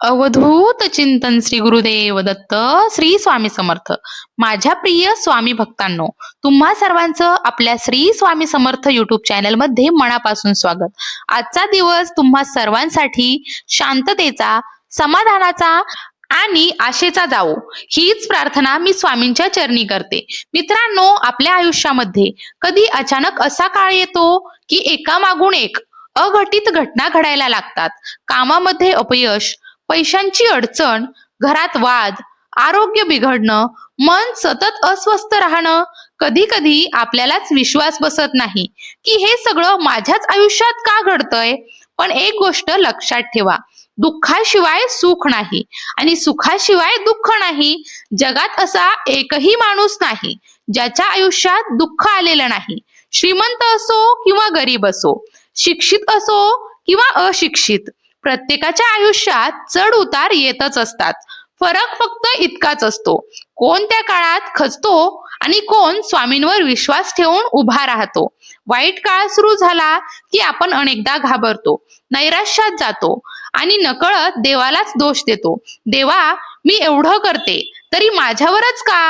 अवधूत चिंतन श्री गुरुदेव दत्त श्री स्वामी समर्थ. माझ्या प्रिय स्वामी भक्तांनो तुम्हा सर्वांचं आपल्या श्री स्वामी समर्थ युट्यूब चॅनलमध्ये मनापासून स्वागत. आजचा दिवस तुम्हा सर्वांसाठी शांततेचा समाधानाचा आणि आशेचा जावो. हीच प्रार्थना मी स्वामींच्या चरणी करते. मित्रांनो आपल्या आयुष्यामध्ये कधी अचानक असा काळ येतो की एका मागून एक अघटित घटना घडायला लागतात. कामामध्ये अपयश पैशांची अडचण घरात वाद आरोग्य बिघडणं मन सतत अस्वस्थ राहणं कधी कधी आपल्यालाच विश्वास बसत नाही. की हे सगळं माझ्याच आयुष्यात का घडतंय? पण एक गोष्ट लक्षात ठेवा दुःखाशिवाय सुख नाही. आणि सुखाशिवाय दुःख नाही जगात असा एकही माणूस नाही ज्याच्या आयुष्यात दुःख आलेलं नाही. श्रीमंत असो किंवा गरीब असो शिक्षित असो किंवा अशिक्षित प्रत्येकाच्या आयुष्यात चढ उतार येतच असतात. फरक फक्त इतकाच असतो. कोण त्या काळात खचतो आणि कोण स्वामींवर विश्वास ठेवून उभा राहतो. वाईट काळ सुरू झाला की आपण अनेकदा घाबरतो नैराश्यात जातो आणि नकळत देवालाच दोष देतो. देवा मी एवढं करते तरी माझ्यावरच का?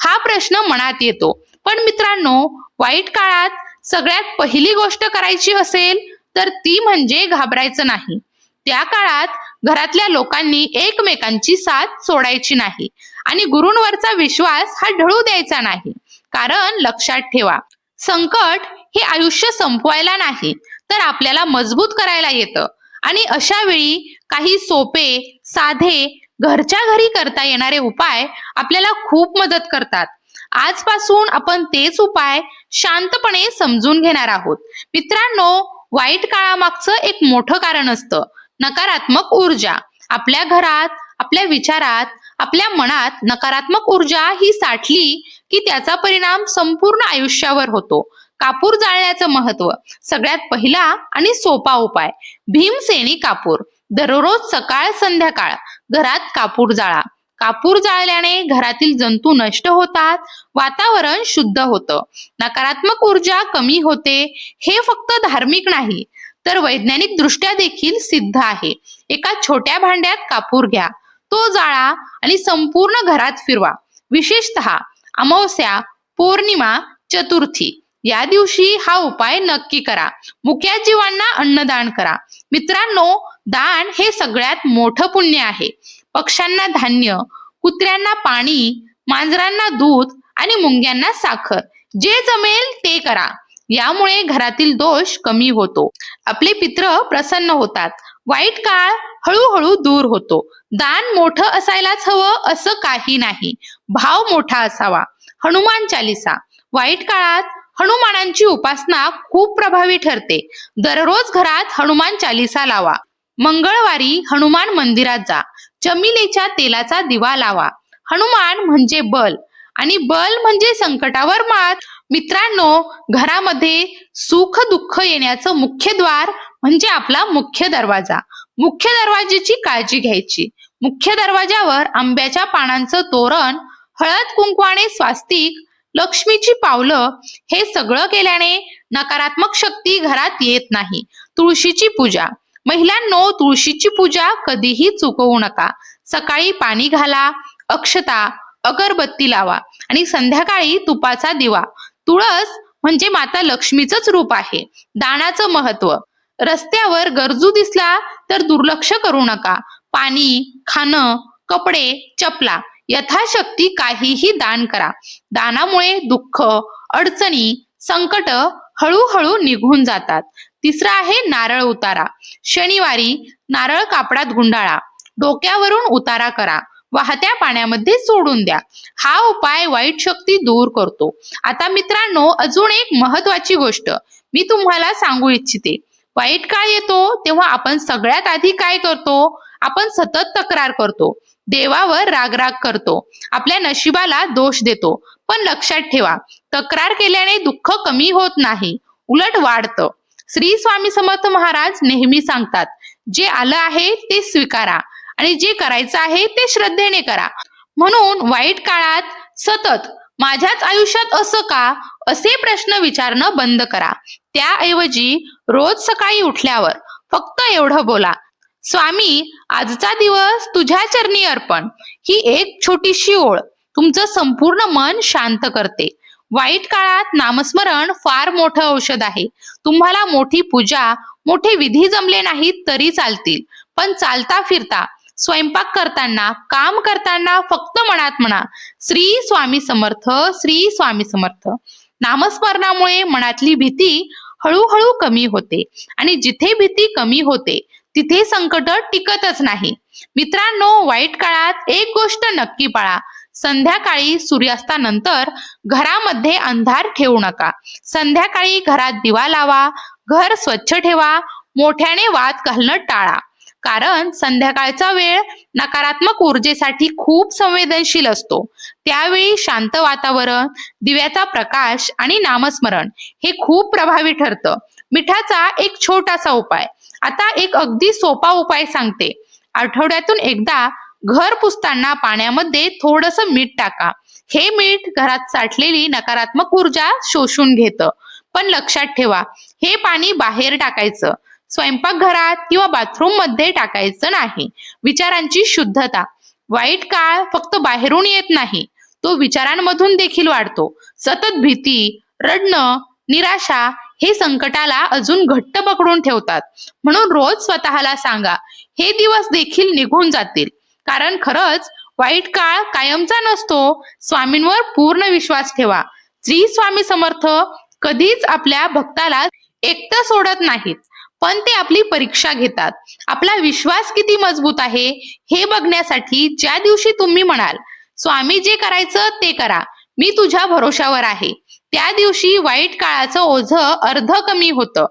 हा प्रश्न मनात येतो. पण मित्रांनो वाईट काळात सगळ्यात पहिली गोष्ट करायची असेल तर ती म्हणजे घाबरायचं नाही. त्या काळात घरातल्या लोकांनी एकमेकांची साथ सोडायची नाही आणि गुरुंवरचा विश्वास हा ढळू द्यायचा नाही. कारण लक्षात ठेवा संकट हे आयुष्य संपवायला नाही तर आपल्याला मजबूत करायला येतं. आणि अशा वेळी काही सोपे साधे घरच्या घरी करता येणारे उपाय आपल्याला खूप मदत करतात. आजपासून आपण तेच उपाय शांतपणे समजून घेणार आहोत. मित्रांनो वाईट काळामागचं एक मोठं कारण असतं. नकारात्मक ऊर्जा. आपल्या घरात आपल्या विचारात आपल्या मनात नकारात्मक ऊर्जा ही साठली की त्याचा परिणाम संपूर्ण आयुष्यावर होतो. कापूर जाळण्याचं महत्त्व. सगळ्यात पहिला आणि सोपा उपाय. भीमसेनी कापूर. दररोज सकाळ संध्याकाळ घरात कापूर जाळा. कापूर जाळल्याने घरातील जंतू नष्ट होतात वातावरण शुद्ध होतं. नकारात्मक ऊर्जा कमी होते हे फक्त धार्मिक नाही तर वैज्ञानिक दृष्ट्या देखील सिद्ध आहे. एका छोट्या भांड्यात कापूर घ्या. तो जाळा आणि संपूर्ण घरात फिरवा. विशेषतः अमावस्या पौर्णिमा चतुर्थी. या दिवशी हा उपाय नक्की करा. मुक्या जीवांना अन्नदान करा. मित्रांनो दान हे सगळ्यात मोठं पुण्य आहे. पक्ष्यांना धान्य कुत्र्यांना पाणी मांजरांना दूध आणि मुंग्यांना साखर. जे जमेल ते करा. यामुळे घरातील दोष कमी होतो. आपले पित्र प्रसन्न होतात. वाईट काळ हळूहळू दूर होतो. दान मोठं असायलाच हवं असं काही नाही. भाव मोठा असावा. हनुमान चालिसा. वाईट काळात हनुमानांची उपासना खूप प्रभावी ठरते. दररोज घरात हनुमान चालिसा लावा. मंगळवारी हनुमान मंदिरात जा. चमिलेच्या तेलाचा दिवा लावा. हनुमान म्हणजे बल आणि बल म्हणजे संकटावर मात. मित्रांनो घरामध्ये सुख दुःख येण्याचं मुख्य द्वार म्हणजे आपला मुख्य दरवाजा. मुख्य दरवाजेची काळजी घ्यायची. मुख्य दरवाजावर आंब्याच्या पानांचं तोरण हळद कुंकवाने स्वास्तिक लक्ष्मीची पावलं हे सगळं केल्याने नकारात्मक शक्ती घरात येत नाही. तुळशीची पूजा. महिलांनो तुळशीची पूजा कधीही चुकवू नका. सकाळी पाणी घाला अक्षता अगरबत्ती लावा आणि संध्याकाळी तुपाचा दिवा. तुळस म्हणजे माता लक्ष्मीचंच रूप आहे. दानाचं महत्त्व. रस्त्यावर गरजू दिसला तर दुर्लक्ष करू नका. पाणी खाणं कपडे चपला यथाशक्ती काहीही दान करा. दानामुळे दुःख अडचणी संकट हळूहळू निघून जातात. तिसरा आहे नारळ उतारा. शनिवारी नारळ कापडात गुंडाळा. डोक्यावरून उतारा करा. वाहत्या पाण्यामध्ये सोडून द्या. हा उपाय वाईट शक्ती दूर करतो. आता मित्रांनो अजून एक महत्वाची गोष्ट मी तुम्हाला सांगू इच्छिते. वाईट काळ येतो? तेव्हा आपण सगळ्यात आधी काय करतो? आपण सतत तक्रार करतो. देवावर रागराग करतो. आपल्या नशिबाला दोष देतो. पण लक्षात ठेवा तक्रार केल्याने दुःख कमी होत नाही. उलट वाढतं. श्री स्वामी समर्थ महाराज नेहमी सांगतात जे आलं आहे ते स्वीकारा. आणि जे करायचं आहे ते श्रद्धेने करा. म्हणून वाईट काळात सतत माझ्याच आयुष्यात असं का? असे प्रश्न विचारणं बंद करा. त्याऐवजी रोज सकाळी उठल्यावर फक्त एवढं बोला. स्वामी आजचा दिवस तुझ्या चरणी अर्पण. ही एक छोटीशी ओळ. तुमचं संपूर्ण मन शांत करते. वाईट काळात नामस्मरण फार मोठं औषध आहे. तुम्हाला मोठी पूजा मोठे विधी जमले नाहीत तरी चालतील. पण चालता फिरता स्वयंपाक करताना काम करताना फक्त मनात म्हणा श्री स्वामी समर्थ श्री स्वामी समर्थ. नामस्मरणामुळे मनातली भीती हळूहळू कमी होते आणि जिथे भीती कमी होते तिथे संकट टिकतच नाही. मित्रांनो वाईट काळात एक गोष्ट नक्की पाळा. संध्याकाळी सूर्यास्तानंतर घरामध्ये अंधार ठेवू नका. संध्याकाळी घरात दिवा लावा घर स्वच्छ ठेवा मोठ्याने वाद घालणं टाळा. कारण संध्याकाळचा वेळ नकारात्मक ऊर्जेसाठी खूप संवेदनशील असतो. त्यावेळी शांत वातावरण दिव्याचा प्रकाश आणि नामस्मरण हे खूप प्रभावी ठरतं. मिठाचा एक छोटासा उपाय. आता एक अगदी सोपा उपाय सांगते. आठवड्यातून एकदा घर पुसताना पाण्यामध्ये थोडस मीठ टाका. हे मीठ घरात साठलेली नकारात्मक ऊर्जा शोषून घेतं. पण लक्षात ठेवा हे पाणी बाहेर टाकायचं. स्वयंपाकघरात किंवा बाथरूममध्ये टाकायचं नाही. विचारांची शुद्धता. वाईट काळ फक्त बाहेरून येत नाही. तो विचारांमधून देखील वाढतो. सतत भीती रडणं निराशा हे संकटाला अजून घट्ट पकडून ठेवतात. म्हणून रोज स्वतःला सांगा हे दिवस देखील निघून जातील. कारण खरंच वाईट काळ कायमचा नसतो. स्वामींवर पूर्ण विश्वास ठेवा. श्री स्वामी समर्थ कधीच आपल्या भक्ताला एकटं सोडत नाहीत. पण ते आपली परीक्षा घेतात. आपला विश्वास किती मजबूत आहे हे बघण्यासाठी ज्या दिवशी तुम्ही म्हणाल स्वामी जे करायचं ते करा मी तुझ्या भरोशावर आहे. त्या दिवशी वाईट काळाचं ओझ अर्ध कमी होतं.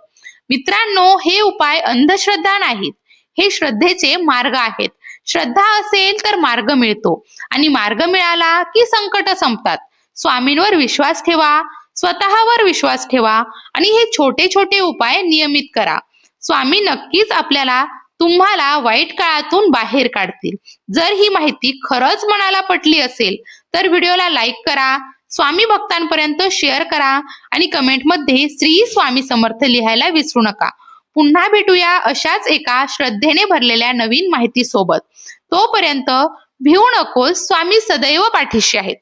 मित्रांनो हे उपाय अंधश्रद्धा नाहीत. हे श्रद्धेचे मार्ग आहेत. श्रद्धा असेल तर मार्ग मिळतो. आणि मार्ग मिळाला की संकट संपतात. स्वामींवर विश्वास ठेवा स्वतःवर विश्वास ठेवा आणि हे छोटे छोटे उपाय नियमित करा. स्वामी नक्कीच आपल्याला तुम्हाला वाईट काळातून बाहेर काढतील. जर ही माहिती खरंच मनाला पटली असेल तर व्हिडिओला लाईक करा स्वामी भक्तांपर्यंत शेअर करा आणि कमेंटमध्ये श्री स्वामी समर्थ लिहायला विसरू नका. पुन्हा भेटूया अशाच एका श्रद्धेने भरलेल्या नवीन माहिती सोबत तोपर्यंत भिवू नकोस स्वामी सदैव पाठीशी आहेत.